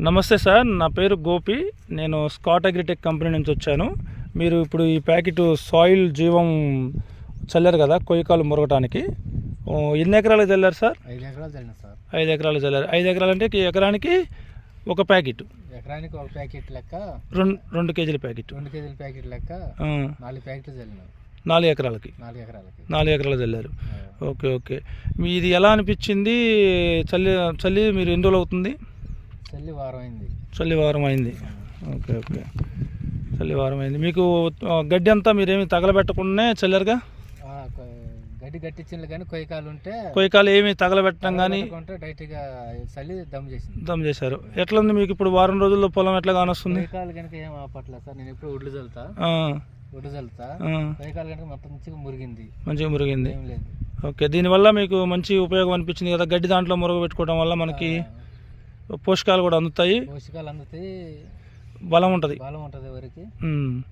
నమస్తే సార్ నా పేరు గోపి. నేను స్కాట్ అగ్రిటెక్ కంపెనీ నుంచి వచ్చాను. మీరు ఇప్పుడు ఈ ప్యాకెట్ సాయిల్ జీవం చల్లారు కదా కొయ్యకాలు మురగటానికి. ఎన్ని ఎకరాలకు చల్లారు సార్? ఐదు ఎకరాలు చల్లిన సార్. ఐదు ఎకరాలు చల్లారు. ఐదు ఎకరాలు అంటే ఎకరానికి ఒక ప్యాకెట్. ఎకరానికి ఒక ప్యాకెట్ లెక్క రెండు రెండు కేజీల ప్యాకెట్. రెండు కేజీల ప్యాకెట్ లెక్క నాలుగు ప్యాకెట్లు నాలుగు ఎకరాలకి. నాలుగు ఎకరాలకి. నాలుగు ఎకరాలు చల్లారు. Okay okay. మీ ఇది ఎలా అనిపించింది? చల్లి చల్లి మీరు ఎన్ని రోజులు అవుతుంది? చల్లి వారం అయింది చల్లి వారం అయింది ఓకే ఓకే. చల్లి వారం అయింది మీకు గడ్డి అంతా మీరేమి తగలబెట్టకుండానే చల్లారుగా? గడ్డి గట్టించింది కానీ కొయ్యకాలు ఉంటే కొయ్యకాలు ఏమి తగలబెట్టడం కానీ డైరెక్ట్గా చల్లి దమ్ చేసింది. దమ్ చేశారు. ఎట్లా ఉంది మీకు ఇప్పుడు వారం రోజుల్లో పొలం ఎట్లా కానొస్తుంది? కొయ్యకాలు కనుక ఏం ఆపట్లేదు సార్? నేను ఎప్పుడు ఒడ్లు చల్లుతా? ఆ, ఒడ్డు చల్లుతా? కొయ్యకాలు కనుక మొత్తం మంచిగా మురిగింది. మంచిగా మురిగింది. ఓకే దీనివల్ల మీకు మంచి ఉపయోగం అనిపించింది కదా గడ్డి దాంట్లో మురుగు పెట్టుకోవడం వల్ల మనకి పోషకాలు కూడా అందుతాయి. పోషకాలు అందుతాయి. బలం ఉంటుంది. బలం ఉంటుంది ఎవరికి? ఉమ్.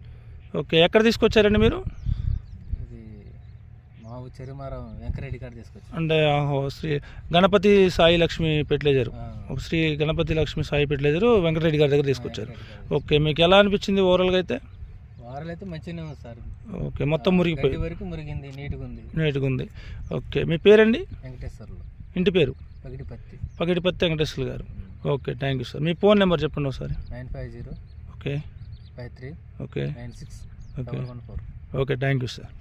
ఓకే ఎక్కడ తీసుకొచ్చారండి మీరు? ఇది మా ఊరు చెరుమారం వెంకరెడ్డి కాడ తీసుకొచ్చి. అంటే ఆహో, శ్రీ గణపతి సాయి లక్ష్మి ఒక శ్రీ గణపతి లక్ష్మి సాయి ఫెర్టిలైజర్ వెంకటరెడ్డి గారి దగ్గర తీసుకొచ్చారు. ఓకే మీకు ఎలా అనిపించింది ఓవరాల్గా అయితే? వారాలు అయితే మంచిగానే ఉంది సార్. ఓకే మొత్తం మురిగిపోయి వరకు మురిగింది నీట్గా ఉంది. నీట్గా ఉంది ఓకే మీ పేరండి? వెంకటేశ్వర్లు. ఇంటి పేరు? పగిడి పత్తి పగిడిపత్తి వెంకటేశ్వర గారు. ఓకే థ్యాంక్ యూ సార్ మీ ఫోన్ నెంబర్ చెప్పండి ఒకసారి. Nine five zero okay. Five three okay. Nine six okay. One four. Okay thank you sir